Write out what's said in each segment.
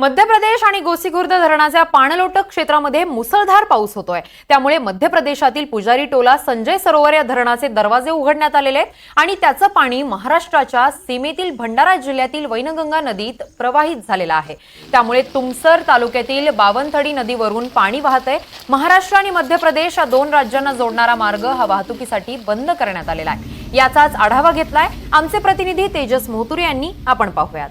मध्य प्रदेश आणि गोसीखुर्द धरणाच्या पाणलोटक क्षेत्रामध्ये मुसळधार पाऊस होतोय. त्यामुळे मध्य प्रदेशातील पुजारी टोला संजय सरोवर या धरणाचे दरवाजे उघडण्यात आलेले आहेत आणि त्याचं पाणी महाराष्ट्राच्या सीमेतील भंडारा जिल्ह्यातील वैनगंगा नदीत प्रवाहित झालेलं आहे. त्यामुळे तुमसर तालुक्यातील बावनथडी नदीवरून पाणी वाहतंय. महाराष्ट्र आणि मध्य प्रदेश या दोन राज्यांना जोडणारा मार्ग हा वाहतुकीसाठी बंद करण्यात आलेला आहे. याचाच आढावा घेतलाय आमचे प्रतिनिधी तेजस मोहतुरे यांनी. आपण पाहूयात.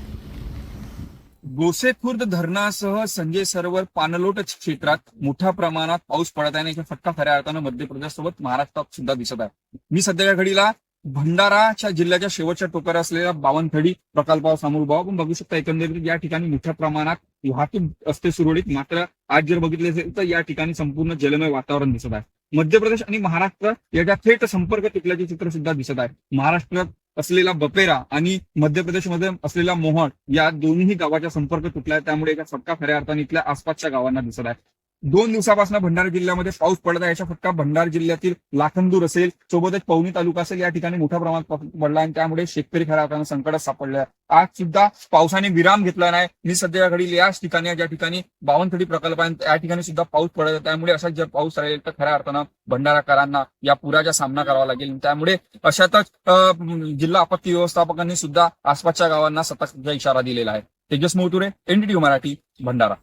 गोसेखुर्द धरणासह संजय सरोवर पाणलोट क्षेत्रात मोठ्या प्रमाणात पाऊस पडत आहे याचा फटका खऱ्या अर्थानं मध्य प्रदेशसोबत महाराष्ट्रात सुद्धा दिसत आहे. मी सध्याच्या घडीला भंडाराच्या जिल्ह्याच्या शेवटच्या टोकावर असलेल्या बावनथडी प्रकल्पावर समोर उभा आपण बघू शकता एकंदरीत या ठिकाणी मोठ्या प्रमाणात वाहतूक असते सुरळीत मात्र आज जर बघितले असेल तर या ठिकाणी संपूर्ण जलमय वातावरण दिसत आहे. मध्य प्रदेश आणि महाराष्ट्र याच्या थेट संपर्क तुटल्याचे चित्र सुद्धा दिसत आहे. महाराष्ट्रात असलेला बपेरा आणि मध्य प्रदेशमध्ये असलेला मोहन या दोन्ही गावाचा संपर्क तुटला आहे त्यामुळे एका फटका खऱ्या अर्थाने इथल्या आसपासच्या गावांना दिसत आहे. दोन दिवसापासून भंडारा जिल्ह्यामध्ये पाऊस पडत आहे. याचा फटका भंडारा जिल्ह्यातील लाखंदूर असेल सोबतच पवनी तालुका असेल या ठिकाणी मोठ्या प्रमाणात पडला आणि त्यामुळे शेतकरी खऱ्या अर्थानं संकटात सापडले आज सुद्धा पावसाने विराम घेतला नाही. मी सध्या घडील याच ठिकाणी ज्या ठिकाणी बावनथडी प्रकल्प आहे त्या ठिकाणी सुद्धा पाऊस पडत आहे. त्यामुळे असा जर पाऊस राहील तर खऱ्या अर्थानं भंडाराकरांना या पुराचा सामना करावा लागेल. त्यामुळे अशातच अं, जिल्हा आपत्ती व्यवस्थापकांनी सुद्धा आसपासच्या गावांना सतर्कतेचा इशारा दिलेला आहे. तेजस मोतुरे एनडीटी मराठी भंडारा.